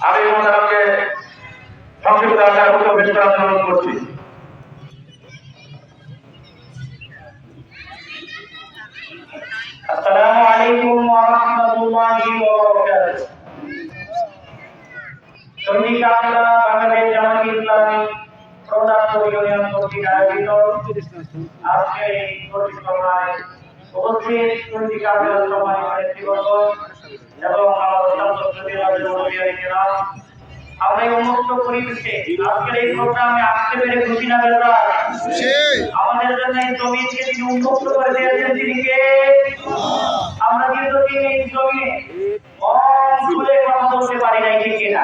আমি ওনাকে সংক্ষিপ্ত আকারে বক্তব্য পেশ করার জন্য অনুরোধ করছি আসসালামু আলাইকুম ওয়া রাহমাতুল্লাহি ওয়া বারাকাতুহু সৈনিক আমরা বাংলাদেশ জামাত ইসলামী প্রধান ইউনিয়ন কর্তৃক আয়োজিত আজকে এই পরিক্রমায় উপস্থিত সৈনিক আমরা সম্মানিত ব্যক্তিবর্গ এবং আমার ছাত্রছাত্রীরা আমরা এই উন্মুক্ত পরিবেশে আজকের এই প্রোগ্রামে আসতে পেরে খুশি না আমাদের জন্য এই জমিকে তিনি উন্মুক্ত করে দিয়েছেন তিনি কে? আমরা কিন্তু এই জমিনে মন খুলে কথা বলতে পারি নাই ঠিক কিনা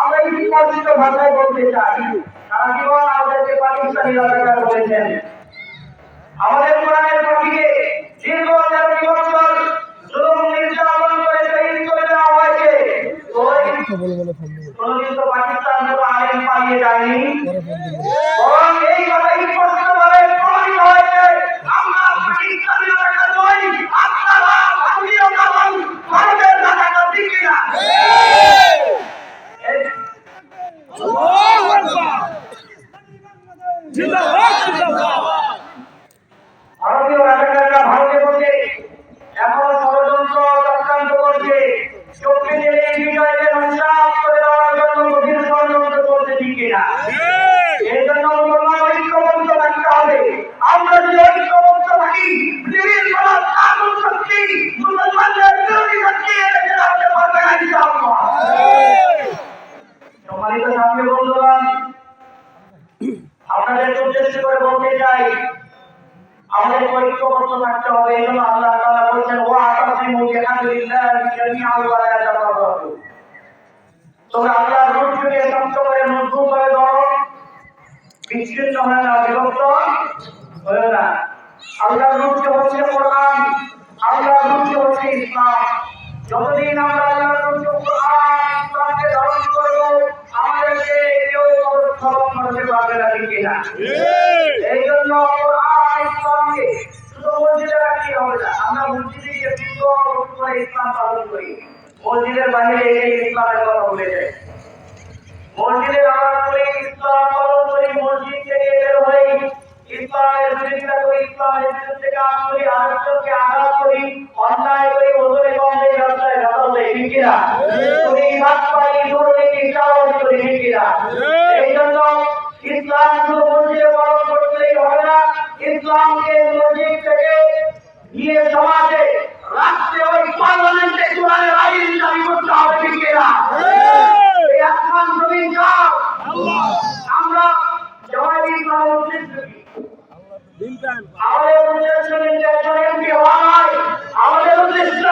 আমরা এই বিকশিত ভাষায় বলতে চাই সারা জীবন আমাদেরকে পাকিস্তানি রাজাকার বলেছেন। আমাদের কোরআনের পাখিকে দীর্ঘ তেরোটি বছর জুলুম নির্যাতন করে শহীদ করে দেওয়া হয়েছে। কোনদিন তো পাকিস্তান থেকে আলেম পালিয়ে যায়নি। বরং এই কথা স্পষ্টভাবে প্রমাণিত হয়েছে আমরা পাকিস্তানি রাজাকার নই আপনারা ভারতীয় কামান ভারতের রাজাকার ঠিক কিনা এই ভারতীয় রাজাকাররা ভারতে বসে এখনও ষড়যন্ত্র চক্রান্ত করছে। চোখে জেলে বিজয়কে নস্বাত করে দেওয়ার জন্য গভীর ষড়যন্ত্র করছে ঠিক কিনা? এই জন্য মুসলমান ঐক্যবদ্ধ থাকতে হবে। আমরা যদি ঐক্যবদ্ধ থাকি পৃথিবীর কোন আগুন শক্তি মুসলমানদের বিরোধী শক্তি এদেশে রাখতে পারবে না ইনশাআল্লাহ সম্মানিত সাথী বন্ধুগণ আপনাদের উদ্দেশ্য করে বলতে চাই, আমাদের ঐক্যবদ্ধ থাকতে হবে, এই জন্য আল্লাহ তাআলা বলছেন, ওয়া আতাসিমু বিহাবলিল্লাহি জামিআন ওয়া লা তাফাররাকু তোমরা আল্লাহর রূপকে শক্ত করে মজবুত করে ধরো, বিচ্ছিন্ন হয় না, বিভক্ত হয়ে না। আল্লাহর রূপকে হচ্ছে কোরআন। করতে পারবে না ঠিক কিনা এই জন্য ইসলামকে শুধু মসজিদে রাখতে হবে না আমরা মসজিদে গিয়ে করে ইসলাম পালন করি মসজিদের বাইরে এই ইসলামের কথা বলে যায় মসজিদে আমরা করি ইসলাম পালন করি মসজিদ থেকে বের হই ইসলামের বিরোধিতা করি ইসলামের বিরুদ্ধে কাজ করি আদর্শকে আঘাত করি অন্যায় করি ওজনে কম দেই রাস্তায় ঘাটাল দেই ঠিক কিনা করি ভাত পাই দুর্নীতি চালাবাজি করি ঠিক কিনা এই জন্য ইসলাম শুধু মসজিদে পালন করলেই হবে না। ইসলামকে মসজিদ থেকে নিয়ে সমাজে রাষ্ট্রে ওই পার্লামেন্টে কোরআনের আইন দাবি করতে হবে ঠিক কিনা এই! আসমান জমিন কার আমরা জমায়েত ইসলামের উদ্দেশ্য আমাদের উদ্দেশ্য কিন্তু একজন হওয়া নয়। আমাদের উদ্দেশ্য